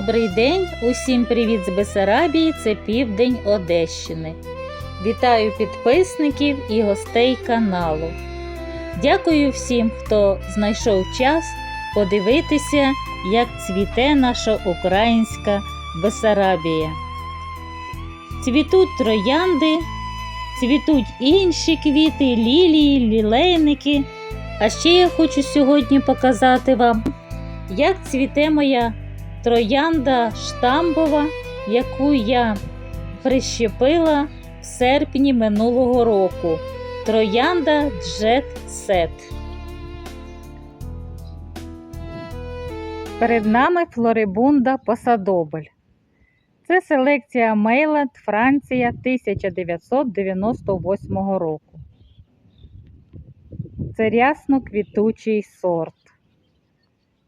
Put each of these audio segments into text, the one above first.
Добрий день, усім привіт з Бесарабії, це південь Одещини. Вітаю підписників і гостей каналу. Дякую всім, хто знайшов час подивитися, як цвіте наша українська Бесарабія. Цвітуть троянди, цвітуть інші квіти, лілії, лілейники. А ще я хочу сьогодні показати вам, як цвіте моя троянда штамбова, яку я прищепила в серпні минулого року. Троянда Jet Set. Перед нами флорибунда Посадобль. Це селекція Мейланд, Франція 1998 року. Це рясно квітучий сорт.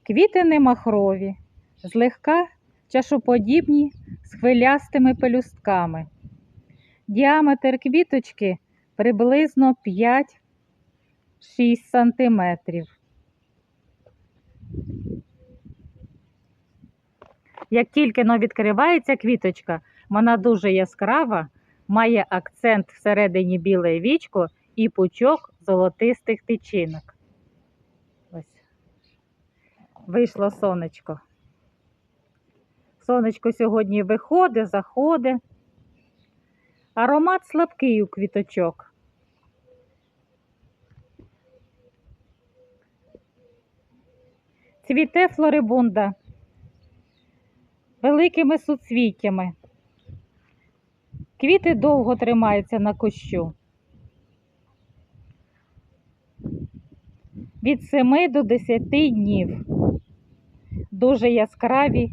Квіти не махрові, злегка чашоподібні з хвилястими пелюстками. Діаметр квіточки приблизно 5-6 см. Як тільки но відкривається квіточка, вона дуже яскрава, має акцент всередині біле вічко і пучок золотистих тичинок. Ось. Вийшло сонечко. Сонечко сьогодні виходить, заходить. Аромат слабкий у квіточок. Цвіте флорибунда великими суцвіттями. Квіти довго тримаються на кущу. Від 7 до 10 днів. Дуже яскраві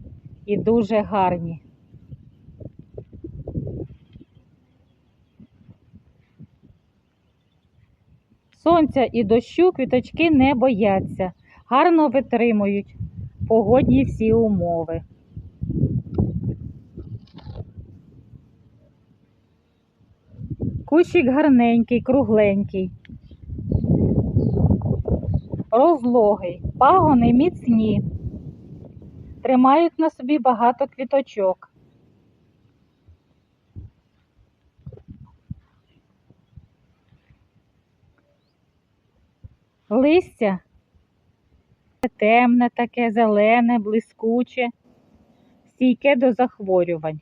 і дуже гарні. Сонця і дощу квіточки не бояться, гарно витримують погодні всі умови. Кущик гарненький, кругленький, розлогий, пагони міцні, тримають на собі багато квіточок. Листя темне таке, зелене, блискуче, стійке до захворювань.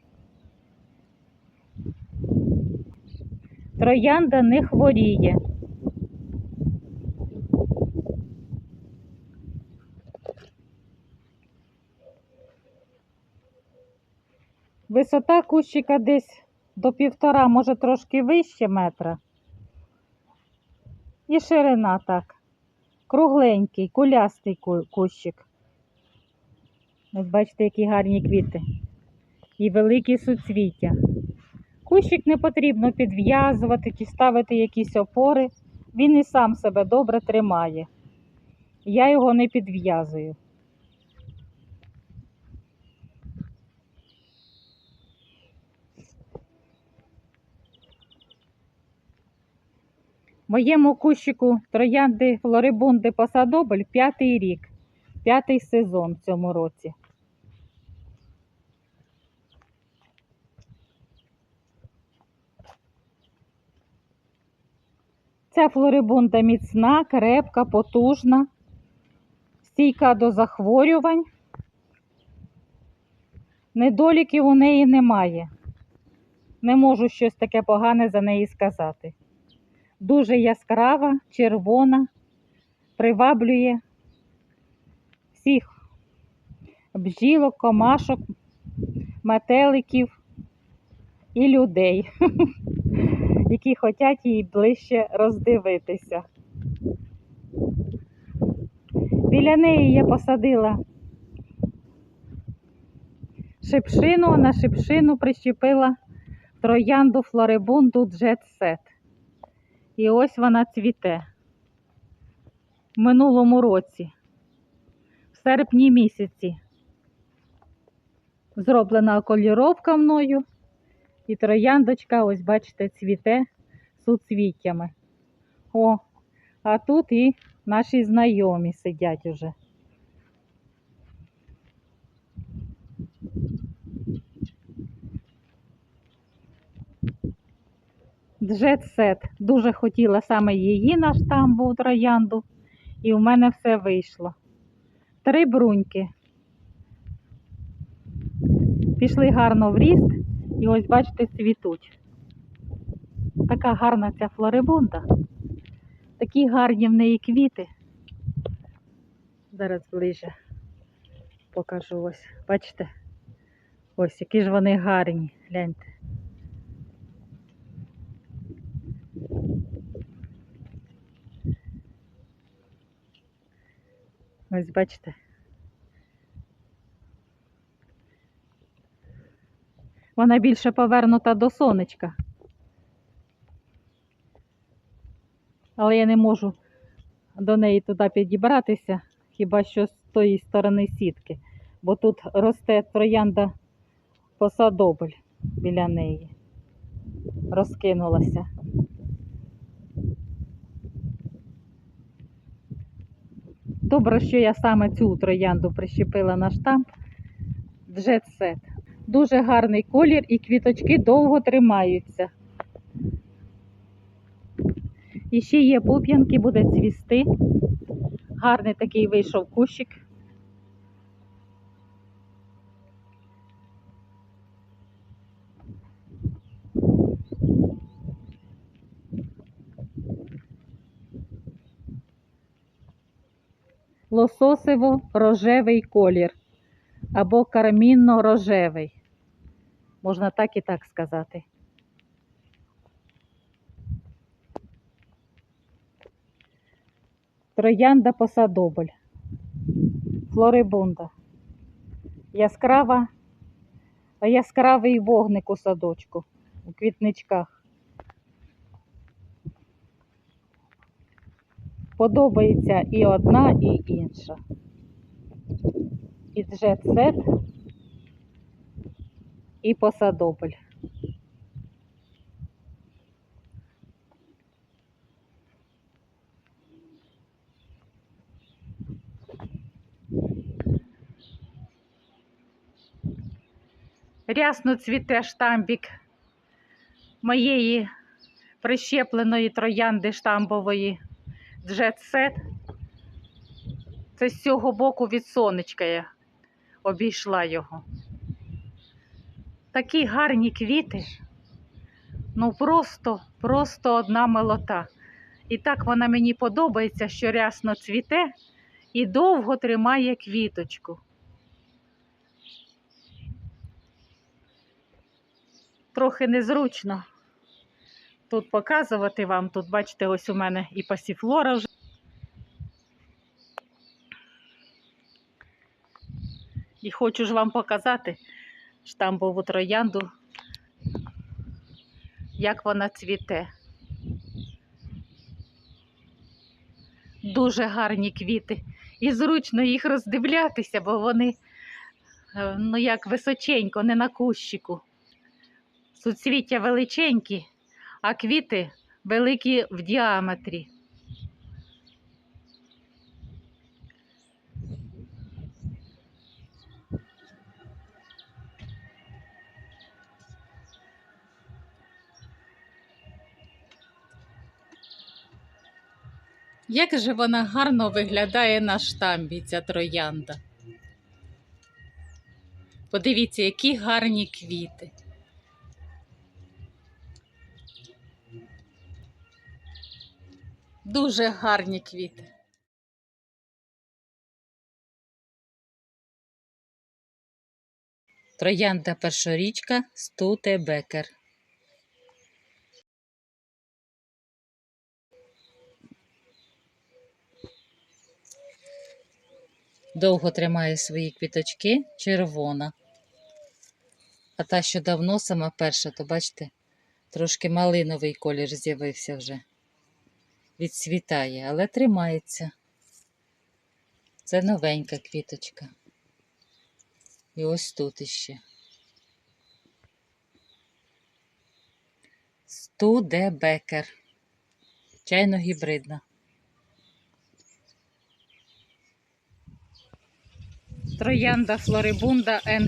Троянда не хворіє. Висота кущика десь до півтора, може трошки вище метра. І ширина так. Кругленький, кулястий кущик. Ось бачите, які гарні квіти. І великі суцвіття. Кущик не потрібно підв'язувати чи ставити якісь опори. Він і сам себе добре тримає. Я його не підв'язую. Моєму кущику троянди флорибунди посадобль п'ятий рік, п'ятий сезон в цьому році. Ця флорибунда міцна, крепка, потужна, стійка до захворювань. Недоліків у неї немає. Не можу щось таке погане за неї сказати. Дуже яскрава, червона, приваблює всіх бджілок, комашок, метеликів і людей які хочуть її ближче роздивитися. Біля неї я посадила шипшину, на шипшину прищепила троянду флорибунду Set. І ось вона цвіте в минулому році, в серпні місяці. Зроблена кольоровка мною. І трояндочка, ось бачите, цвіте суцвіттями. О, а тут і наші знайомі сидять уже. Джет-сет. Дуже хотіла саме її на штамбу троянду, і в мене все вийшло. Три бруньки. Пішли гарно в ріст, і ось, бачите, цвітуть. Така гарна ця флорибунда. Такі гарні в неї квіти. Зараз ближче покажу ось. Бачите? Ось які ж вони гарні. Гляньте. Ось бачите. Вона більше повернута до сонечка. Але я не можу до неї туди підібратися, хіба що з тої сторони сітки, бо тут росте троянда посадобль біля неї. Розкинулася. Добре, що я саме цю троянду прищепила на штамп Jet Set. Дуже гарний колір і квіточки довго тримаються. І ще є пуп'янки, буде цвісти. Гарний такий вийшов кущик. Лососево-рожевий колір або кармінно-рожевий. Можна так і так сказати. Троянда посадобль. Флорибунда. Яскрава, яскравий вогник у садочку, у квітничках. Подобається і одна, і інша. І джет-сет, і посадобль. Рясно цвіте штамбік моєї прищепленої троянди штамбової джет-сет. Це з цього боку від сонечка я обійшла його. Такі гарні квіти. Ну просто, просто одна милота. І так вона мені подобається, що рясно цвіте і довго тримає квіточку. Трохи незручно тут показувати вам. Тут, бачите, ось у мене і пасіфлора вже. І хочу ж вам показати штамбову троянду, як вона цвіте. Дуже гарні квіти. І зручно їх роздивлятися, бо вони, е, ну як височенько, не на кущику. Суцвіття величенькі, а квіти великі в діаметрі. Як же вона гарно виглядає на штамбі, ця троянда. Подивіться, які гарні квіти. Дуже гарні квіти. Троянда першорічка Стуте Бекер. Довго тримає свої квіточки червона. А та, що давно сама перша, то бачите, трошки малиновий колір з'явився вже. Відцвітає, але тримається. Це новенька квіточка. І ось тут іще. Студебекер. Чайно-гібридна. Троянда Флорибунда Ен.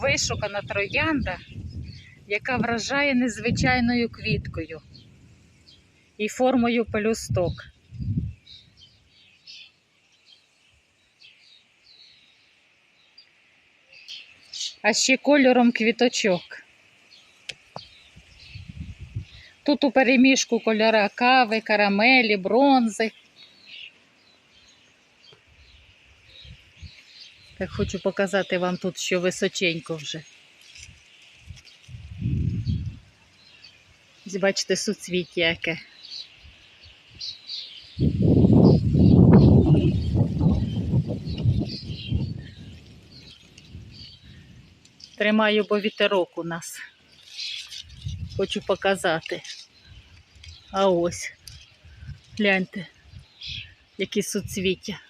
Вишукана троянда, яка вражає незвичайною квіткою і формою пелюсток. А ще кольором квіточок. Тут у переміжку кольора кави, карамелі, бронзи. Так хочу показати вам тут, що височенько вже. Бачите, суцвіття яке. Тримаю, бо вітерок у нас. Хочу показати. А ось. Гляньте, які суцвіття.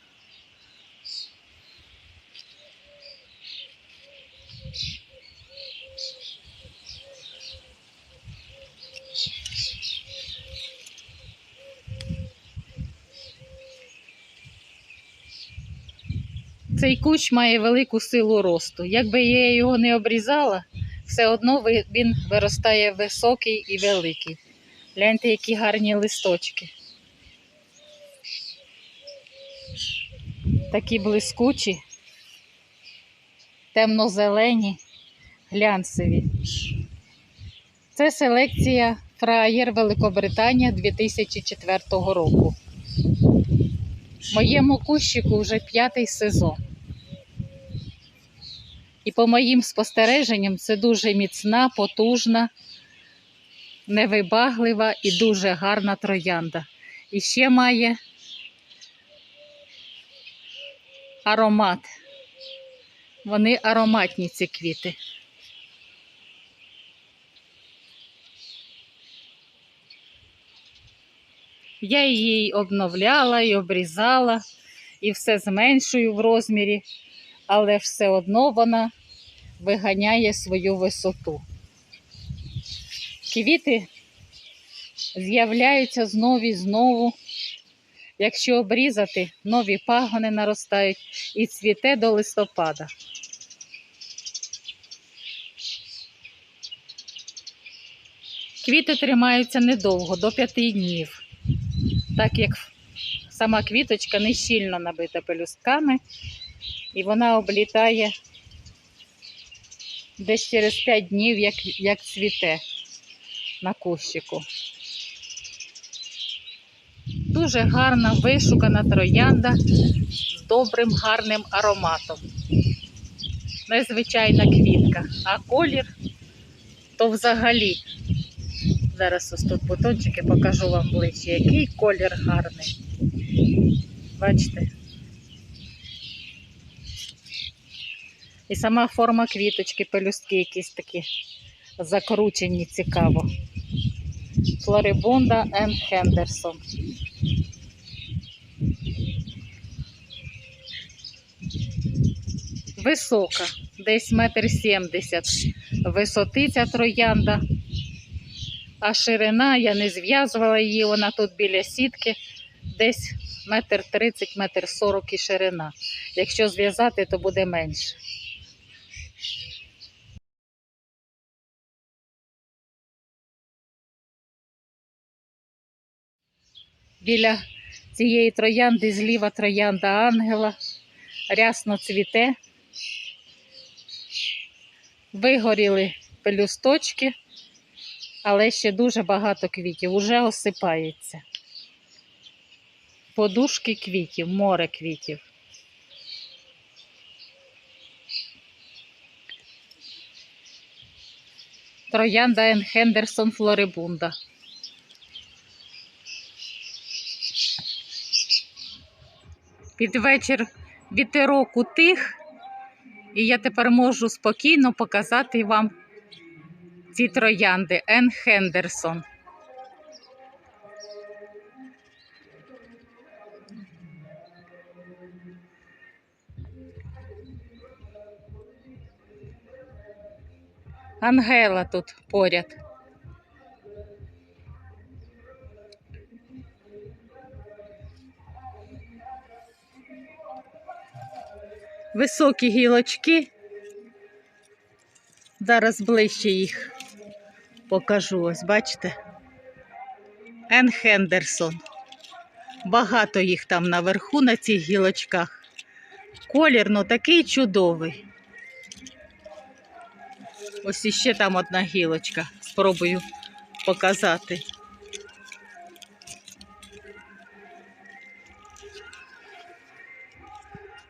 Цей кущ має велику силу росту. Якби я його не обрізала, все одно він виростає високий і великий. Гляньте, які гарні листочки. Такі блискучі, темно-зелені, глянцеві. Це селекція фраєр Великобританія 2004 року. Моєму кущику вже п'ятий сезон. І по моїм спостереженням, це дуже міцна, потужна, невибаглива і дуже гарна троянда. І ще має аромат. Вони ароматні ці квіти. Я її обновляла і обрізала, і все зменшую в розмірі, але все одно вона виганяє свою висоту. Квіти з'являються знову і знову. Якщо обрізати, нові пагони наростають і цвіте до листопада. Квіти тримаються недовго, до п'яти днів так як сама квіточка не щільно набита пелюстками, і вона облітає десь через 5 днів, як, як цвіте на кущику. Дуже гарна вишукана троянда з добрим гарним ароматом. Незвичайна квітка, а колір то взагалі Зараз ось тут бутончики покажу вам ближче, який колір гарний. Бачите? І сама форма квіточки, пелюстки якісь такі закручені, цікаво. Флорибунда Ен Хендерсон. Висока, десь метр сімдесят. Висоти ця троянда. А ширина, я не зв'язувала її, вона тут біля сітки, десь метр тридцять, метр сорок і ширина. Якщо зв'язати, то буде менше. Біля цієї троянди зліва троянда ангела, рясно цвіте, вигоріли пелюсточки але ще дуже багато квітів, уже осипається. Подушки квітів, море квітів. Троянда Ен Хендерсон Флорибунда. Під вечір вітерок утих, і я тепер можу спокійно показати вам ці троянди Ен Хендерсон. Ангела тут поряд. Високі гілочки Зараз ближче їх покажу. Ось бачите? Ен Хендерсон. Багато їх там наверху на цих гілочках. Колір ну такий чудовий. Ось іще там одна гілочка. Спробую показати.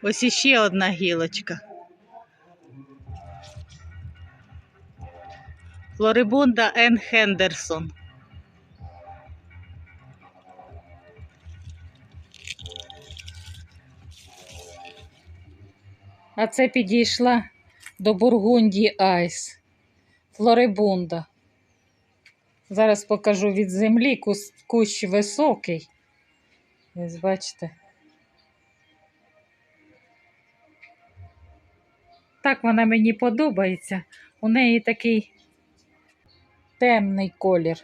Ось іще одна гілочка. Флорибунда Н. Хендерсон. А це підійшла до Бургундії Айс. Флорибунда. Зараз покажу від землі кущ високий. Ось бачите. Так вона мені подобається. У неї такий темний колір.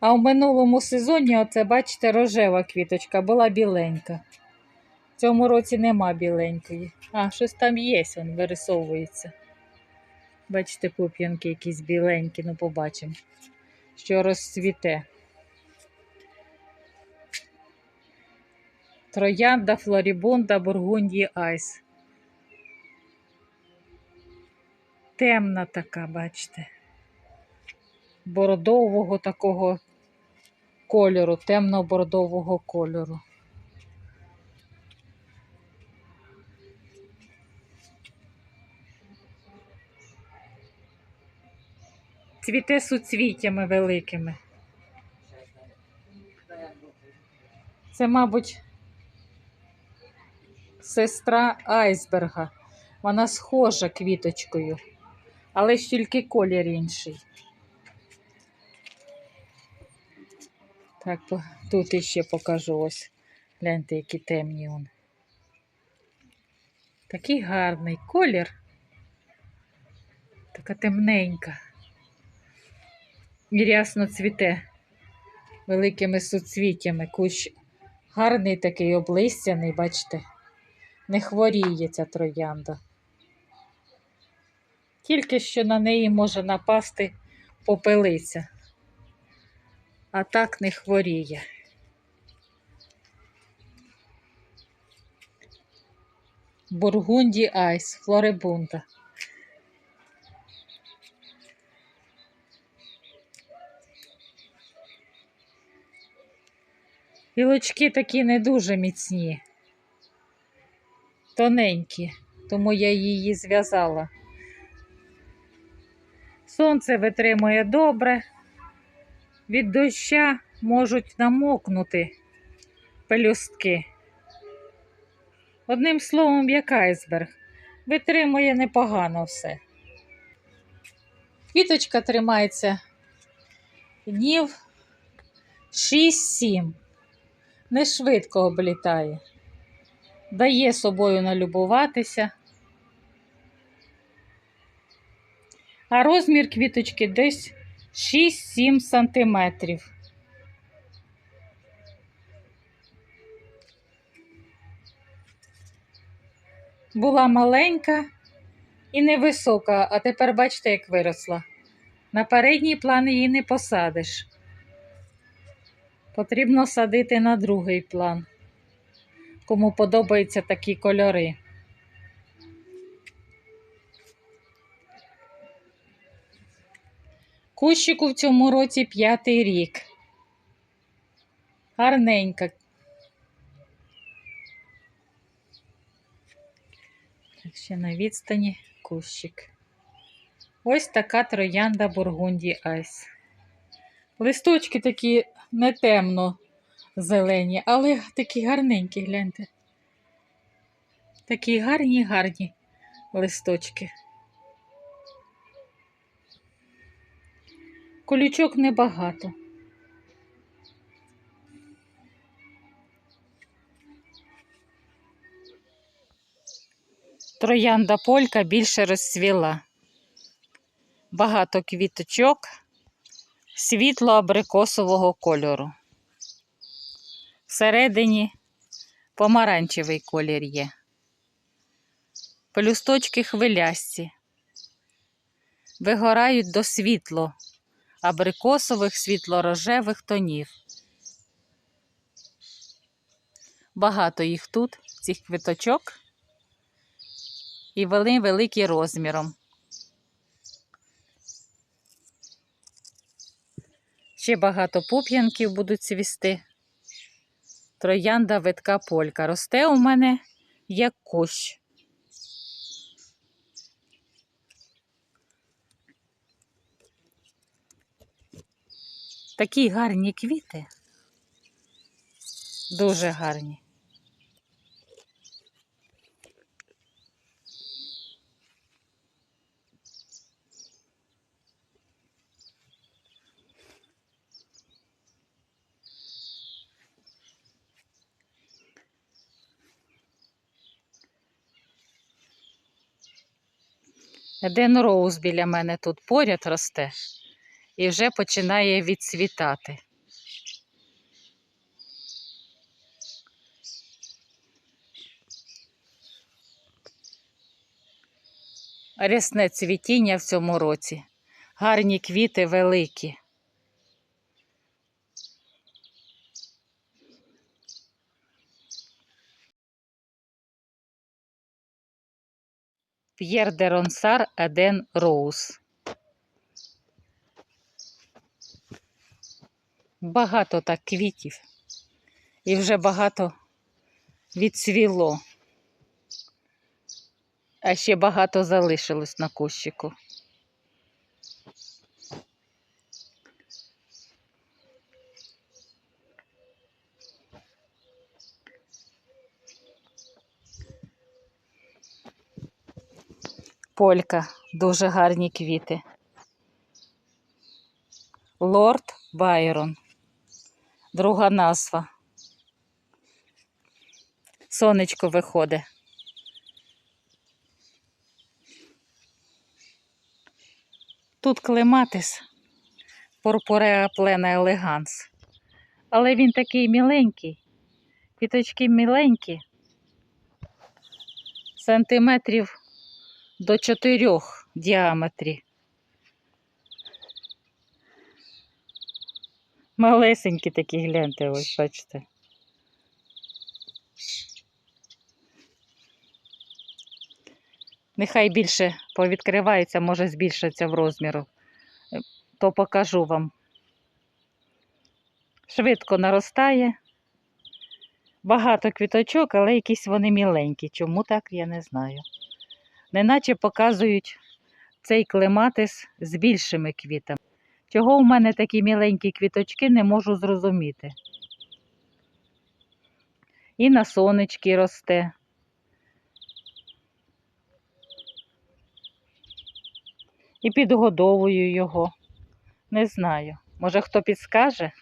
А в минулому сезоні, оце, бачите, рожева квіточка була біленька. В цьому році нема біленької. А, щось там є, він вирисовується. Бачите, пуп'янки якісь біленькі, ну побачимо, що розцвіте. Троянда, Флорібунда, Бургундії Айс. Темна така, бачите. Бордового такого кольору, темно-бордового кольору. Цвіте суцвіттями великими. Це, мабуть, сестра айсберга. Вона схожа квіточкою, але ж тільки колір інший. Так, тут іще покажу ось. Гляньте, які темні вони. Такий гарний колір. Така темненька. І рясно цвіте великими суцвіттями. Кущ гарний такий облистяний, бачите, не хворіє ця троянда. Тільки що на неї може напасти попелиця, а так не хворіє. Бургунді Айс, Флорибунда. Гілочки такі не дуже міцні, тоненькі, тому я її зв'язала. Сонце витримує добре, від доща можуть намокнути пелюстки. Одним словом, як айсберг, витримує непогано все. Квіточка тримається днів 6-7 не швидко облітає, дає собою налюбуватися. А розмір квіточки десь 6-7 сантиметрів. Була маленька і невисока, а тепер бачите, як виросла. На передній план її не посадиш. Потрібно садити на другий план, кому подобаються такі кольори. Кущику в цьому році п'ятий рік. Гарненька. Так, ще на відстані кущик. Ось така троянда Бургунді Айс. Листочки такі не темно зелені, але такі гарненькі, гляньте. Такі гарні, гарні листочки. Колючок небагато. Троянда полька більше розцвіла. Багато квіточок світло-абрикосового кольору. Всередині помаранчевий колір є. Пелюсточки хвилясті. вигорають до світло, абрикосових світло-рожевих тонів. Багато їх тут, цих квіточок, і вони великі розміром. Ще багато пуп'янків будуть цвісти. Троянда витка полька. Росте у мене як кущ. Такі гарні квіти. Дуже гарні. Еден роуз біля мене тут поряд росте і вже починає відцвітати. Рясне цвітіння в цьому році. Гарні квіти великі. П'єр де Ронсар Еден Роуз. Багато так квітів. І вже багато відцвіло. А ще багато залишилось на кущику. Полька, дуже гарні квіти. Лорд Байрон. Друга назва. Сонечко виходить. Тут клематис Порпореа плена елеганс. Але він такий міленький. Квіточки міленькі. Сантиметрів до чотирьох діаметрі. Малесенькі такі гляньте, ось бачите. Нехай більше повідкривається, може збільшиться в розміру, то покажу вам. Швидко наростає. Багато квіточок, але якісь вони міленькі. Чому так, я не знаю. Неначе показують цей клематис з більшими квітами. Чого у мене такі міленькі квіточки, не можу зрозуміти. І на сонечки росте. І підгодовую його. Не знаю. Може, хто підскаже?